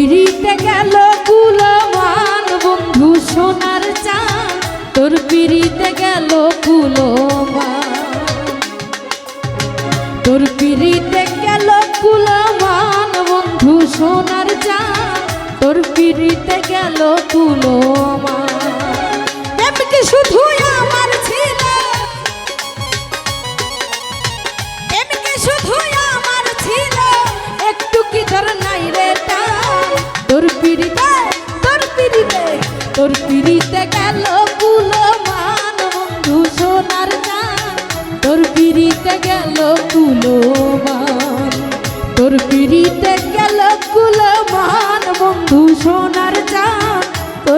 পিড়িতে গেল কুলমান বন্ধু সোনার চাঁদ। তোর পিড়িতে গেল কুলমান তোর পিড়িতে গেল কুলমান বন্ধু সোনার চাঁদ। তোর পিড়িতে গেল কুলো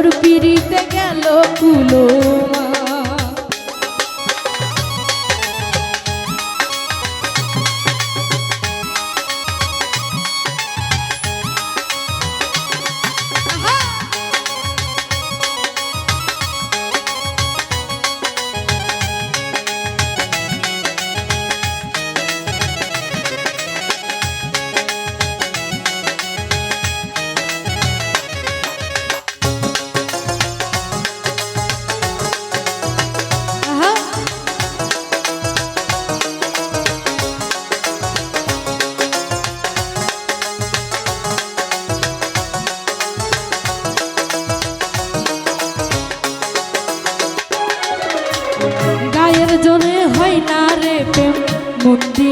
তোর পিড়িতে গেল কুলমান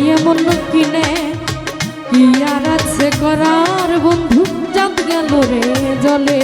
মন দিয়ে মন কিনে কি আর আছে করার বন্ধু? চাঁদ গেল রে জলে।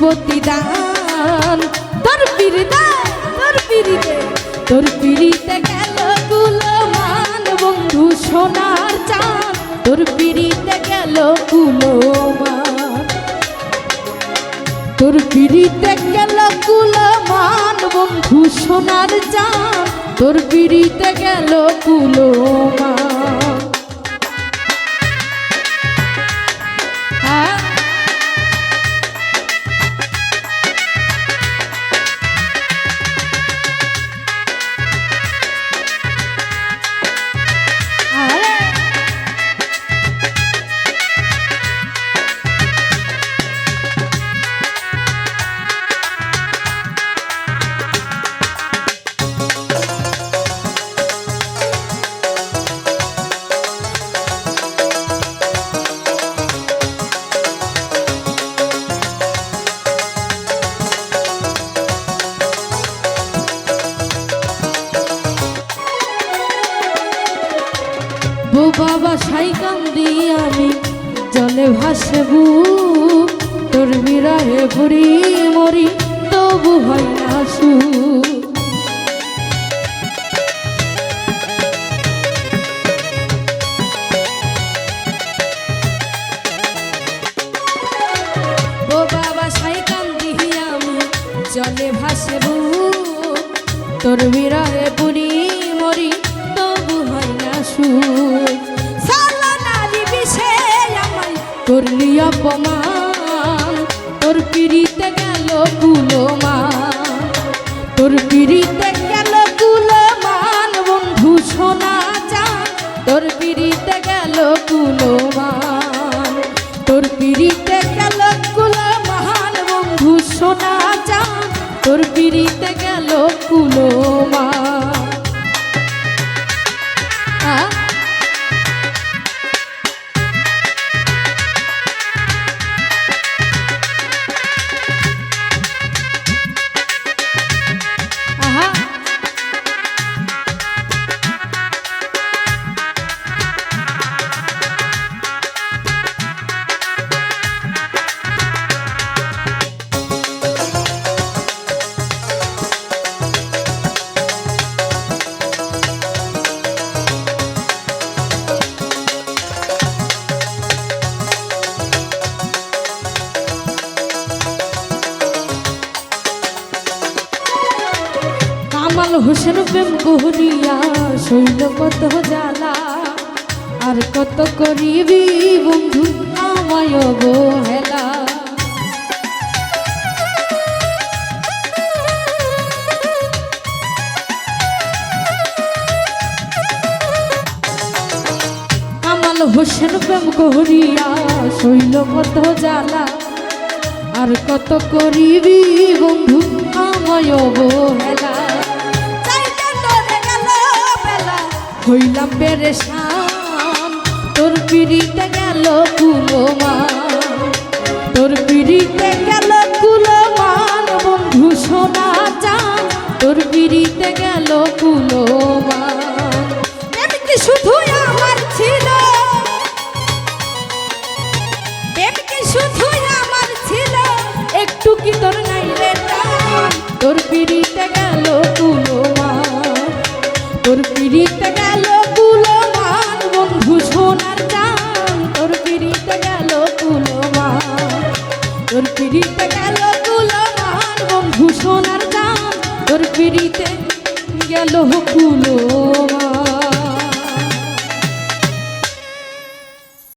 প্রতিদান। তোর পিড়িতে তোর পিড়িতে তোর পিড়িতে গেল কুলমান বন্ধু সোনার চাঁদ। তোর পিড়িতে গেল কুলমান তোর পিড়িতে গেল কুলমান বন্ধু সোনার চাঁদ। তোর পিড়িতে গেল কুলমান বো বাবা, সাই কান্দি আমি। জলে ভাসে বুক তোর বিরাহে ভরি মরি, তবু হয় ও আমি। জলে ভাসে বুক তোর বিরহে পুরি অপমান। তোর পিড়িতে গেল কুলমান হোসেন প্রেম করিয়া শৈল কত জ্বালা। আর কত করিবি বন্ধু, আমায় কামাল হোসেন প্রেম করিয়া শৈল কত জ্বালা। আর কত করিবি বন্ধু, আমায় অবহেলা হইলাম পেরেশান। তোর পিড়িতে গেল কুলমান। তোর পিড়িতে গেল কুলমান, বন্ধু সোনা চান তোর পিড়িতে গেল কুলমান। তোর পিড়িতে গেল কুলমান বন্ধু সোনার দাম। তোর পিড়িতে গেল কুলমান